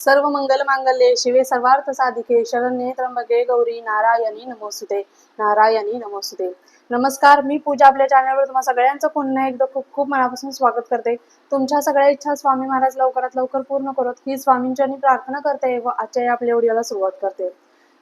सर्व मंगल मांगल्ये शिवे सर्वार्थ साधिके शरण्ये त्र्यंबके गौरी नारायणी नमोसुदे नारायणी नमोसुदे नमस्कार मी पूजा आपल्या चॅनलवर तुम्हा सगळ्यांचं पुन्हा एकदा खूप खूप मनापासून स्वागत करते. तुमच्या सगळ्या इच्छा स्वामी महाराज लवकरात लवकर पूर्ण करत ही स्वामींची प्रार्थना करते व आजच्या या आपल्या व्हिडिओला सुरुवात करते.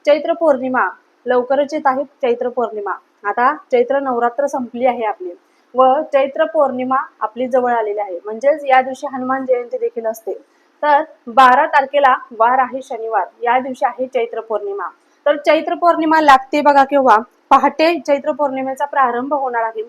चैत्र पौर्णिमा लवकरच येत आहे चैत्र पौर्णिमा. आता चैत्र नवरात्र संपली आहे आपली. व चैत्र पौर्णिमा आपली जवळ आलेली आहे. म्हणजेच या दिवशी हनुमान जयंती देखील असते. तर बारा तारखेला वार आहे शनिवार. या दिवशी आहे चैत्र पौर्णिमा. तर चैत्र पौर्णिमा लागते बघा केव्हा? पहाटे चैत्र पौर्णिमेचा प्रारंभ होणार आहे.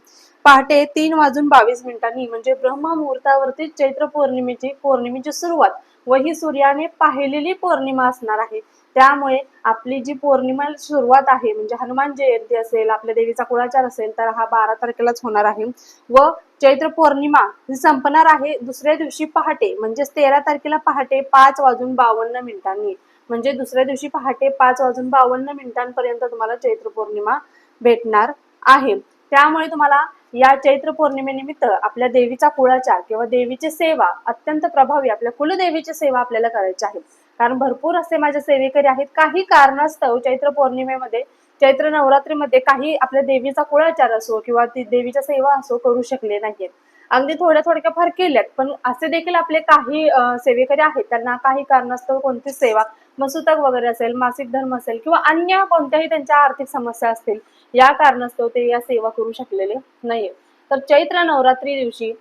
पहाटे तीन वाजून बावीस मिनिटांनी म्हणजे ब्रह्म मुहूर्तावरती चैत्र पौर्णिमेची पौर्णिमेची सुरुवात व ही सूर्याने पाहिलेली पौर्णिमा असणार आहे. त्यामुळे आपली जी पौर्णिमा सुरुवात आहे म्हणजे हनुमान जयंती असेल आपल्या देवीचा कुळाचार असेल तर हा बारा तारखेलाच होणार आहे. व चैत्र पौर्णिमा ही संपणार आहे दुसऱ्या दिवशी पहाटे म्हणजेच तेरा तारखेला पहाटे पाच वाजून बावन्न मिनिटांनी. म्हणजे दुसऱ्या दिवशी पहाटे पाच वाजून बावन्न मिनिटांपर्यंत तुम्हाला चैत्र पौर्णिमा भेटणार आहे. त्यामुळे तुम्हाला या चैत्र पौर्णिमेनिमित्त आपल्या देवीचा कुळाचार किंवा देवीची सेवा अत्यंत प्रभावी आपल्या कुलदेवीची सेवा आपल्याला करायची आहे. कारण भरपूर असे माझे सेवेकरी आहेत. काही कारणास्तव हो, चैत्र पौर्णिमेमध्ये चैत्र नवरात्रीमध्ये काही आपल्या देवीचा कुळाचार असो किंवा ती देवीच्या सेवा असो करू शकले नाहीत अगदी थोड्या थोडक्या फार केल्यात पण असे देखील आपले काही सेवेकरी आहेत. त्यांना काही कारणास्तव कोणतीच सेवा मसुतक वगैरे असेल मासिक धर्म असेल किंवा अन्य कोणत्याही त्यांच्या आर्थिक समस्या असतील या कारणास्तव ते या सेवा करू शकलेले नाहीये तर चैत्र नवरात्री दिवशी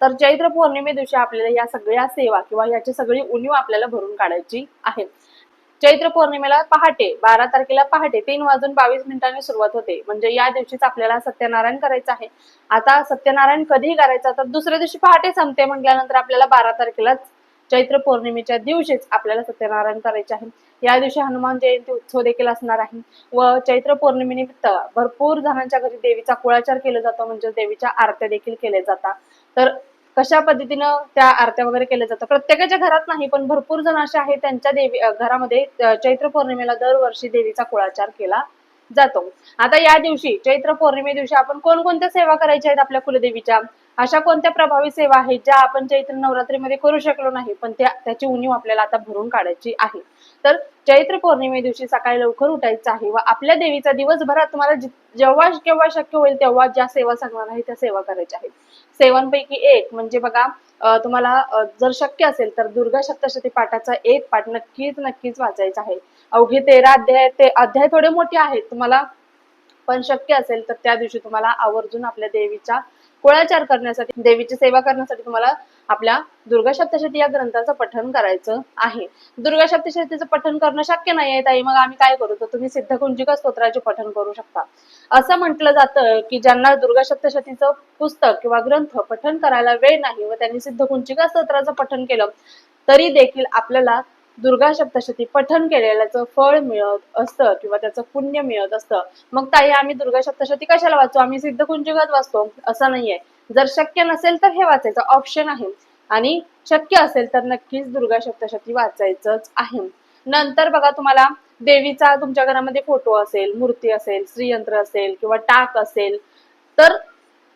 तर चैत्र पौर्णिमे दिवशी आपल्याला या सगळ्या सेवा किंवा याची सगळी उणीव आपल्याला भरून काढायची आहे. चैत्र पौर्णिमेला पहाटे बारा तारखेला पहाटे तीन वाजून बावीस मिनिटांनी सुरुवात होते. म्हणजे या दिवशीच आपल्याला सत्यनारायण करायचं आहे. आता सत्यनारायण कधी करायचा तर दुसऱ्या दिवशी पहाटे संपते म्हटल्यानंतर आपल्याला बारा तारखेलाच चैत्र पौर्णिमेच्या दिवशीच आपल्याला सत्यनारायण करायचे आहे. या दिवशी हनुमान जयंती उत्सव देखील असणार आहे. व चैत्र पौर्णिमेनिमित्त भरपूर जणांच्या घरी देवीचा कुळाचार केला जातो. म्हणजे देवीच्या आरत्या देखील केल्या जातात. तर कशा पद्धतीनं त्या आरत्या वगैरे केल्या जातात? प्रत्येकाच्या घरात नाही पण भरपूर जण असे आहेत त्यांच्या देवी घरामध्ये चैत्र पौर्णिमेला दरवर्षी देवीचा कुळाचार केला जातो. आता या दिवशी चैत्र पौर्णिमे दिवशी आपण कोणकोणत्या सेवा करायच्या आहेत आपल्या कुलदेवीच्या? अशा कोणत्या प्रभावी सेवा आहेत ज्या आपण चैत्र नवरात्रीमध्ये करू शकलो नाही पण त्या त्याची उणीव आपल्याला आता भरून काढायची आहे? तर चैत्र पौर्णिमे दिवशी सकाळी लवकर उठायचं आहे व आपल्या देवीचा दिवसभरात तुम्हाला जेव्हा केव्हा शक्य होईल तेव्हा ज्या सेवा सांगणार आहे त्या सेवा करायच्या आहेत. सेवांपैकी एक म्हणजे बघा तुम्हाला जर शक्य असेल तर दुर्गा सप्तशती पाठाचा एक पाठ नक्कीच नक्कीच वाचायचा आहे. अवघे तेरा अध्याय ते अध्याय थोडे मोठे आहेत तुम्हाला पण शक्य असेल तर त्या दिवशी तुम्हाला आवर्जून आपल्या देवीचा कुळाचार करण्यासाठी देवीची सेवा करण्यासाठी तुम्हाला आपल्या दुर्गा सप्तशती या ग्रंथाचं पठण करायचं आहे. दुर्गा सप्तशतीचं पठण करणं शक्य नाही ताई. मग आम्ही काय करू? तर तुम्ही सिद्धकुंजिका स्तोत्राचे पठण करू शकता. असं म्हटलं जातं की ज्यांना दुर्गा सप्तशतीचं पुस्तक किंवा ग्रंथ पठण करायला वेळ नाही व त्यांनी सिद्धकुंजिका स्तोत्राचं पठण केलं तरी देखील आपल्याला दुर्गा सप्तशती पठण केलेल्याचं फळ मिळत असतं किंवा त्याचं पुण्य मिळत असतं. मग ताई आम्ही दुर्गा सप्तशती कशाला वाचतो आम्ही सिद्धकुंजिकात वाचतो. असं नाहीये. जर शक्य नसेल तर हे वाचायचं. ऑप्शन आहे. आणि शक्य असेल तर नक्कीच दुर्गा सप्तशती वाचायचंच आहे. नंतर बघा तुम्हाला देवीचा तुमच्या घरामध्ये फोटो असेल मूर्ती असेल श्रीयंत्र असेल किंवा टाक असेल तर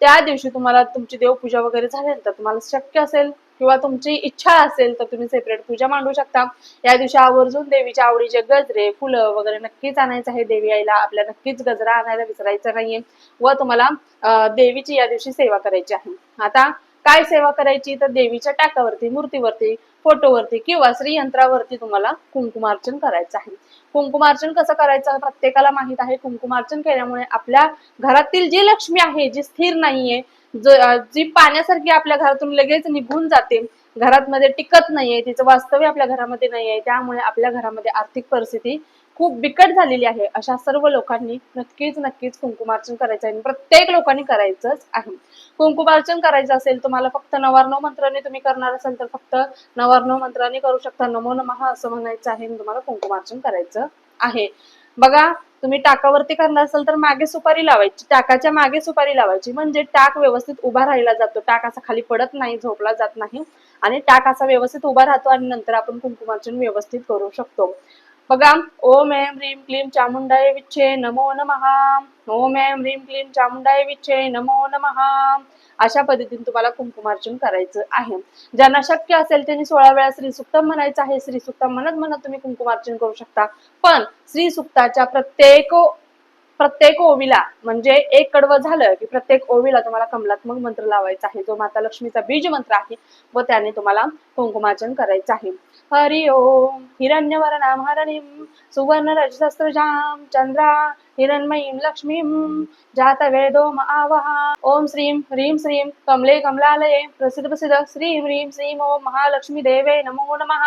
त्या दिवशी तुम्हाला तुमची देवपूजा वगैरे झाल्यानंतर तुम्हाला शक्य असेल किंवा तुमची इच्छा असेल तर तुम्ही सेपरेट पूजा मांडू शकता. या दिवशी आवर्जून देवीच्या आवडीचे गजरे फुलं वगैरे नक्कीच आणायचं आहे. देवी आईला आपल्या नक्कीच गजरा आणायला विसरायचं नाहीये व तुम्हाला देवीची या दिवशी सेवा करायची आहे. आता काय सेवा करायची? तर देवीच्या टाकावरती मूर्तीवरती फोटोवरती किंवा श्रीयंत्रावरती तुम्हाला कुंकुमार्चन करायचं आहे. कुंकुमार्चन कसं करायचं? प्रत्येकाला माहीत आहे कुंकुमार्चन केल्यामुळे आपल्या घरातील जी लक्ष्मी आहे जी स्थिर नाहीये जी पाण्यासारखी आपल्या घरातून लगेच निघून जाते घरात मध्ये टिकत नाहीये तिचं वास्तव्य आपल्या घरामध्ये नाहीये त्यामुळे आपल्या घरामध्ये आर्थिक परिस्थिती खूप बिकट झालेली आहे अशा सर्व लोकांनी नक्कीच नक्कीच कुंकुमार्चन करायचं आहे प्रत्येक लोकांनी करायचंच आहे. कुंकुमार्चन करायचं असेल तुम्हाला फक्त नवार्णव मंत्राने तुम्ही करणार असाल तर फक्त नवार्णव मंत्राने करू शकता. नमो नमः असं म्हणायचं आहे तुम्हाला कुंकुमार्चन करायचं आहे. बघा तुम्ही टाकावरती करणार असाल तर मागे सुपारी लावायची. टाकाच्या मागे सुपारी लावायची. म्हणजे टाक व्यवस्थित उभा राहिला जातो. टाक असा खाली पडत नाही झोपला जात नाही. आणि टाक असा व्यवस्थित उभा राहतो आणि नंतर आपण कुंकुमार्चन व्यवस्थित करू शकतो. बघा ओम ऐम ह्रीम क्लीम चामुंडाय विच्छे नमो नमहा ओम ऐम ह्रीम क्लीं चामुंडाय विच्छे नमो नमहा अशा पद्धतीने तुम्हाला कुंकुमार्चन करायचं आहे. ज्यांना शक्य असेल त्यांनी सोळा वेळा श्री सुक्तम म्हणायचं आहे. श्री सुक्तम म्हणत म्हणत तुम्ही कुंकुमार्चन करू शकता. पण श्री सुक्ताच्या प्रत्येक प्रत्येक ओवीला म्हणजे एक कडवं झालं की प्रत्येक ओवीला तुम्हाला कमलात्मक मंत्र लावायचा आहे. जो माता लक्ष्मीचा बीज मंत्र आहे व त्याने तुम्हाला कुंकुमार्चन करायचं आहे. हरि ओम हिरण्यवर्णाम हरणीम सुवर्ण रजसस्त्रजाम चंद्रा हिरण्मयीं लक्ष्मीं जात वेदो आवहा ओम श्रीं ह्रीं श्रीं कमले कमलालये प्रसिद्ध प्रसिद्ध श्रीं ह्रीं श्रीं ओम महालक्ष्मी देवे नमो नमः।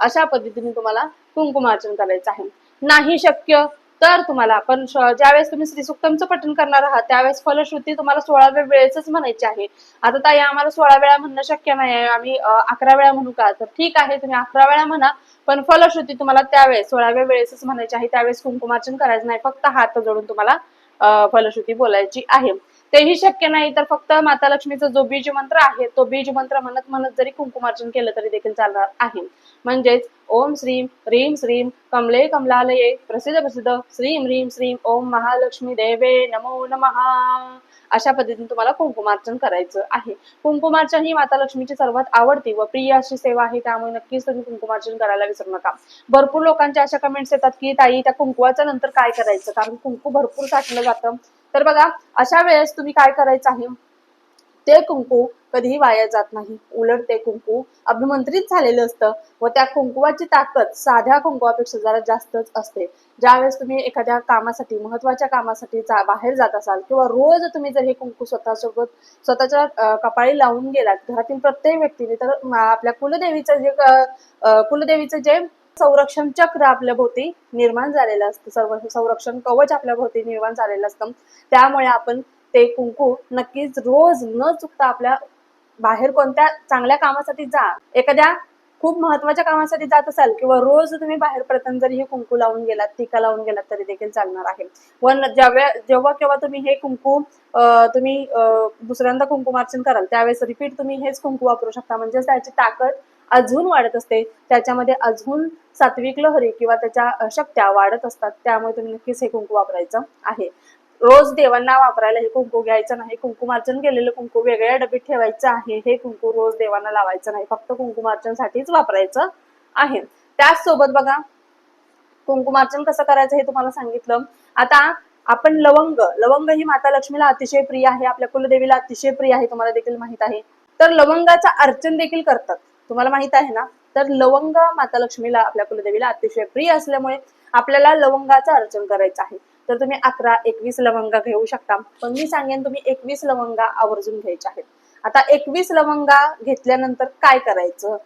अशा पद्धतीने तुम्हाला कुंकुमार्चन करायचं आहे. नाही शक्य तर तुम्हाला. पण ज्यावेळेस तुम्ही श्री सुक्तमचं पठण करणार आहात त्यावेळेस फलश्रुती तुम्हाला सोळाव्या वेळेच म्हणायची आहे. आता ताई आम्हाला सोळा वेळा म्हणणं शक्य नाही आहे. आम्ही अकरा वेळा म्हणू का? तर ठीक आहे तुम्ही अकरा वेळा म्हणा. पण फलश्रुती तुम्हाला त्यावेळेस सोळाव्या वेळेसच म्हणायची आहे. त्यावेळेस कुंकुमार्चन करायचं नाही. फक्त हात जोडून तुम्हाला फलश्रुती बोलायची आहे. तेही शक्य नाही तर फक्त माता लक्ष्मीचा जो बीज मंत्र आहे तो बीज मंत्र म्हणत म्हणत जरी कुंकुमार्चन केलं तरी देखील चालणार आहे. म्हणजेच ओम श्रीम ह्रीम श्रीं कमले कमलालये प्रसिद्ध प्रसिद्ध श्रीं ह्रीं श्रीं ओम महालक्ष्मी देवे नमो नमः. अशा पद्धतीने तुम्हाला कुंकुमार्चन करायचं आहे. कुंकुमार्चन ही माता लक्ष्मीची सर्वात आवडती व प्रिय अशी सेवा आहे त्यामुळे नक्कीच तुम्ही कुंकुमार्चन करायला विसरू नका. भरपूर लोकांच्या अशा कमेंट्स येतात की ताई त्या कुंकुवाच्या नंतर काय करायचं? कारण कुंकू भरपूर साठलं जातं. तर बघा अशा वेळेस तुम्ही काय करायचं आहे? ते कुंकू कधीही वाया जात नाही. उलट ते कुंकू अभिमंत्रित झालेलं असतं व त्या कुंकुवाची ताकद साध्या कुंकुवापेक्षा जरा जास्तच असते. ज्यावेळेस तुम्ही एखाद्या कामासाठी महत्त्वाच्या कामासाठी जा- बाहेर जात असाल किंवा रोज तुम्ही जर हे कुंकू स्वतःसोबत स्वतःच्या कपाळी लावून गेलात घरातील प्रत्येक व्यक्तीने तर आपल्या कुलदेवीचं जे कुलदेवीचं जे संरक्षण चक्र आपल्या भोवती निर्माण झालेलं असतं. सर्व संरक्षण कवच आपल्या भोवती निर्माण झालेलं असतं. त्यामुळे आपण ते कुंकू नक्कीच रोज न चुकता आपल्या बाहेर कोणत्या चांगल्या कामासाठी जा. एखाद्या खूप महत्त्वाच्या कामासाठी जात असाल किंवा रोज तुम्ही बाहेर पडताना जरी हे कुंकू लावून गेलात टीका लावून गेलात तरी देखील चालणार आहे. व ज्यावेळा जेव्हा केव्हा तुम्ही हे कुंकू अं, तुम्ही अं, दुसऱ्यांदा कुंकुमार्चन कराल त्यावेळेस रिपीट तुम्ही हेच कुंकू वापरू शकता. म्हणजेच त्याची ताकद अजून वाढत असते. त्याच्यामध्ये अजून सात्विक लहरी किंवा त्याच्या शक्त्या वाढत असतात. त्यामुळे तुम्ही नक्कीच हे कुंकू वापरायचं आहे. रोज देवांना वापरायला हे कुंकू घ्यायचं नाही कुंकुमार्चन केलेलं कुंकू वेगळ्या डबीत ठेवायचं आहे हे कुंकू रोज देवांना लावायचं नाही फक्त कुंकुमार्चनसाठीच वापरायचं आहे. त्याचसोबत बघा कुंकुमार्चन कसं करायचं हे तुम्हाला सांगितलं. आता आपण लवंग लवंग ही माता लक्ष्मीला अतिशय प्रिय आहे आपल्या कुलदेवीला अतिशय प्रिय आहे तुम्हाला देखील माहीत आहे. तर लवंगाचं अर्चन देखील करतात. तुम्हाला माहीत आहे ना? तर लवंग माता लक्ष्मीला आपल्या कुलदेवीला अतिशय प्रिय असल्यामुळे आपल्याला लवंगाचं अर्चन करायचं आहे. तर तुम्ही अकरा एकवीस लवंगा घेऊ शकता. पण मी सांगेन तुम्ही एकवीस लवंगा आवर्जून घ्यायच्या आहेत. आता एकवीस लवंगा घेतल्यानंतर काय करायचं?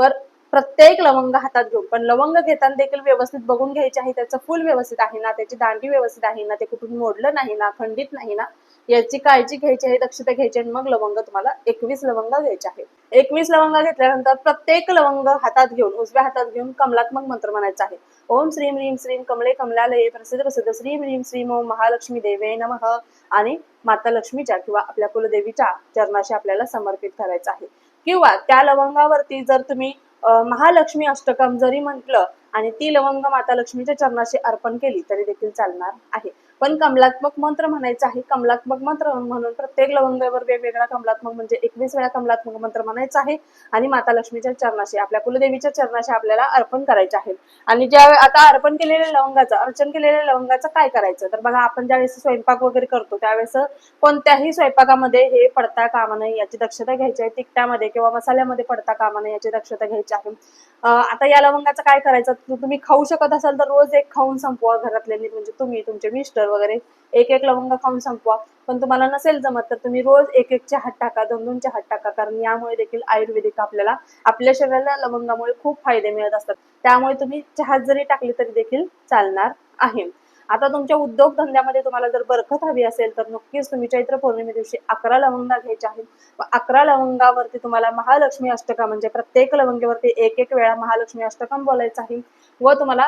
पर प्रत्येक लवंग हातात घेऊन पण लवंग घेताना देखील व्यवस्थित बघून घ्यायचे आहे. त्याचं फुल व्यवस्थित आहे ना त्याची दांडी व्यवस्थित आहे ना ते कुठून मोडलं नाही ना खंडित नाही ना याची काळजी घ्यायची आहे दक्षता घ्यायची आहे आणि मग लवंग तुम्हाला एकवीस लवंग घ्यायचे आहेत. एकवीस लवंग घेतल्यानंतर प्रत्येक लवंग हातात घेऊन उजव्या हातात घेऊन कमलात्मक मंत्र म्हणायचा आहे. ओम श्रीम ह्रीम श्रीम कमले कमलालये प्रसिद्ध प्रसिद्ध श्रीम ह्रीम श्रीम ओम महालक्ष्मी देवे नमः. आणि माता लक्ष्मीच्या किंवा आपल्या कुलदेवीच्या चरणाशी आपल्याला समर्पित करायचं आहे. किंवा त्या लवंगावरती जर तुम्ही महालक्ष्मी अष्टकम जरी म्हटलं आणि ती लवंग माता लक्ष्मीच्या चरणाशी अर्पण केली तरी देखील चालणार आहे. पण कमलात्मक मंत्र म्हणायचं आहे. कमलात्मक मंत्र म्हणून प्रत्येक लवंगावर वेगवेगळा कमलात्मक म्हणजे एकवीस वेळा कमलात्मक मंत्र म्हणायचा आहे. आणि माता लक्ष्मीच्या चरणाशी आपल्या कुलदेवीच्या चरणाशी आपल्याला अर्पण करायचे आहे. आणि ज्या आता अर्पण केलेल्या लवंगाचं अर्चन केलेल्या लवंगाचं काय करायचं? तर बघा आपण ज्यावेळेस स्वयंपाक वगैरे करतो त्यावेळेस कोणत्याही स्वयंपाकामध्ये हे पडता कामा नये याची दक्षता घ्यायची आहे. तिखटामध्ये किंवा मसाल्यामध्ये पडता कामा नये याची दक्षता घ्यायची आहे. आता या लवंगाचं काय करायचं? तुम्ही खाऊ शकत असाल तर रोज एक खाऊन संपवा घरातल्यांनी. म्हणजे तुम्ही तुमचे मिस्टर वगैरे. एक एक लवंग खाऊन संपवा. पण तुम्हाला नसेल जमत तर तुम्ही रोज एक एक हात टाका दोन दोन हात टाका. कारण यामुळे देखील आयुर्वेदिक आपल्याला आपल्या शरीराला लवंगामुळे खूप फायदे मिळत असतात. त्यामुळे तुम्ही चहात जरी टाकली तरी देखील चालणार आहे. आता तुमच्या उद्योगधंद्यामध्ये तुम्हाला जर बरकत हवी असेल तर नक्कीच तुम्ही चैत्र पौर्णिमे दिवशी अकरा लवंगा घ्यायच्या आहेत. व अकरा लवंगावरती तुम्हाला महालक्ष्मी अष्टका म्हणजे प्रत्येक लवंगेवरती एक एक वेळा महालक्ष्मी अष्टकम बोलायचं आहे. व तुम्हाला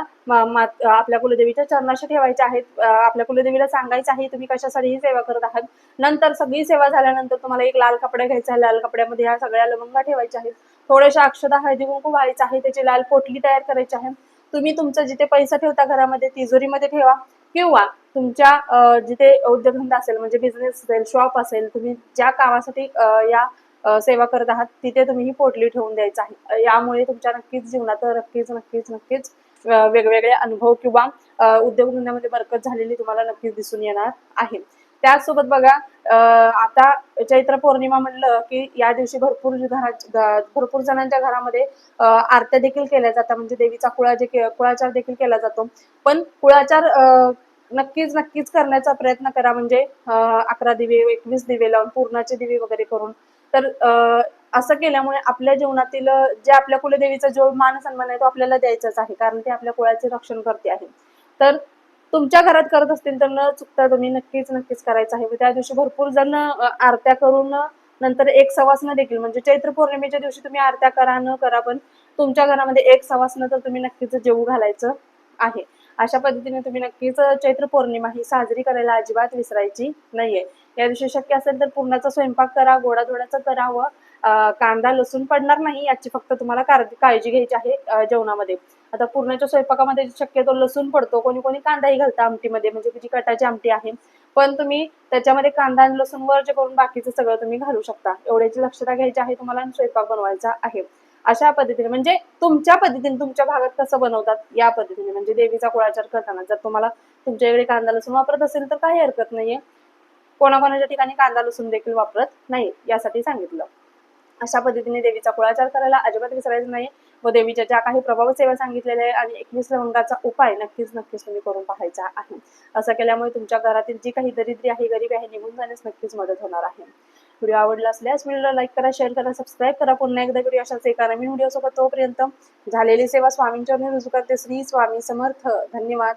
आपल्या कुलदेवीच्या चरणाशी ठेवायच्या आहेत. आपल्या कुलदेवीला सांगायचं आहे तुम्ही कशासाठी ही सेवा करत आहात? नंतर सगळी सेवा झाल्यानंतर तुम्हाला एक लाल कपडे घ्यायचा आहे. लाल कपड्यामध्ये ह्या सगळ्या लवंगा ठेवायच्या आहेत. थोड्याशा अक्षदा हळदी कुंकू व्हायचं आहे. त्याची लाल पोटली तयार करायची आहे. तुम्ही तुमचा जिथे पैसा ठेवता घरामध्ये तिजोरीमध्ये ठेवा. किंवा तुमच्या जिथे उद्योगधंदा असेल म्हणजे बिझनेस असेल शॉप असेल तुम्ही ज्या कामासाठी या सेवा करत आहात तिथे तुम्ही ही पोटली ठेवून द्यायचं आहे. यामुळे तुमच्या नक्कीच जीवनात नक्कीच नक्कीच नक्कीच वेगवेगळे अनुभव किंवा उद्योगधंद्यामध्ये बरकत झालेली तुम्हाला नक्कीच दिसून येणार आहे. त्याचसोबत बघा आता चैत्र पौर्णिमा म्हणलं की या दिवशी भरपूर घरा भरपूर जणांच्या घरामध्ये आरत्या देखील केल्या जातात. म्हणजे देवीचा कुळा जे कुळाचार देखील केला जातो. पण कुळाचार नक्कीच नक्कीच करण्याचा प्रयत्न करा. म्हणजे अकरा दिवे एकवीस दिवे लावून पूर्णाचे दिवे वगैरे करून. तर असं केल्यामुळे आपल्या जीवनातील जे आपल्या कुलदेवीचा जो मान सन्मान आहे तो आपल्याला द्यायचाच आहे. कारण ते आपल्या कुळाचे रक्षण करते आहे. तर तुमच्या घरात करत असतील तर न चुकता तुम्ही नक्कीच नक्कीच करायचं आहे. त्या दिवशी भरपूर जण आरत्या करून नंतर एक सवासनं देखील म्हणजे चैत्र पौर्णिमेच्या दिवशी तुम्ही आरत्या करा न करा पण तुमच्या घरामध्ये एक सवासनं तर तुम्ही नक्कीच जेवू घालायचं आहे. अशा पद्धतीने तुम्ही नक्कीच चैत्र पौर्णिमा ही साजरी करायला अजिबात विसरायची नाहीये. या दिवशी शक्य असेल तर पूर्णाचा स्वयंपाक करा गोडाधोडाचा करा व कांदा लसूण पडणार नाही याची फक्त तुम्हाला काळजी घ्यायची आहे जेवणामध्ये. आता पूर्णाच्या स्वयंपाकामध्ये शक्यतो लसूण पडतो कोणी कोणी कांदाही घालतं आमटीमध्ये म्हणजे जी कटाची आमटी आहे. पण तुम्ही त्याच्यामध्ये कांदा आणि लसूण वर्ज करून बाकीचं सगळं तुम्ही घालू शकता. एवढ्याची लक्षता घ्यायची आहे तुम्हाला स्वयंपाक बनवायचा आहे. अशा पद्धतीने म्हणजे तुमच्या पद्धतीने तुमच्या भागात कसं बनवतात या पद्धतीने. म्हणजे देवीचा कुळाचार करताना जर तुम्हाला तुमच्याकडे कांदा लसूण वापरत असेल तर काही हरकत नाहीये. कोणाकोणाच्या ठिकाणी कांदा लसूण देखील वापरत नाही यासाठी सांगितलं. अशा पद्धतीने देवीचा कुळाचार करायला अजिबात विसरायचं नाही व देवीच्या ज्या काही प्रभाव सेवा सांगितलेल्या आहे आणि एकवीस लवंगाचा उपाय नक्कीच नक्कीच तुम्ही करून पाहायचा आहे. असं केल्यामुळे तुमच्या घरातील जी काही दरिद्री आहे गरीबी आहे निघून जाण्यास नक्कीच मदत होणार आहे. व्हिडिओ आवडला असल्यास व्हिडिओला लाईक करा शेअर करा सबस्क्राईब करा. पुन्हा एकदा व्हिडिओ अशाच एका नवीन व्हिडिओ सोबत तोपर्यंत झालेली सेवा स्वामींच्या रुजू करते. श्री स्वामी समर्थ. धन्यवाद.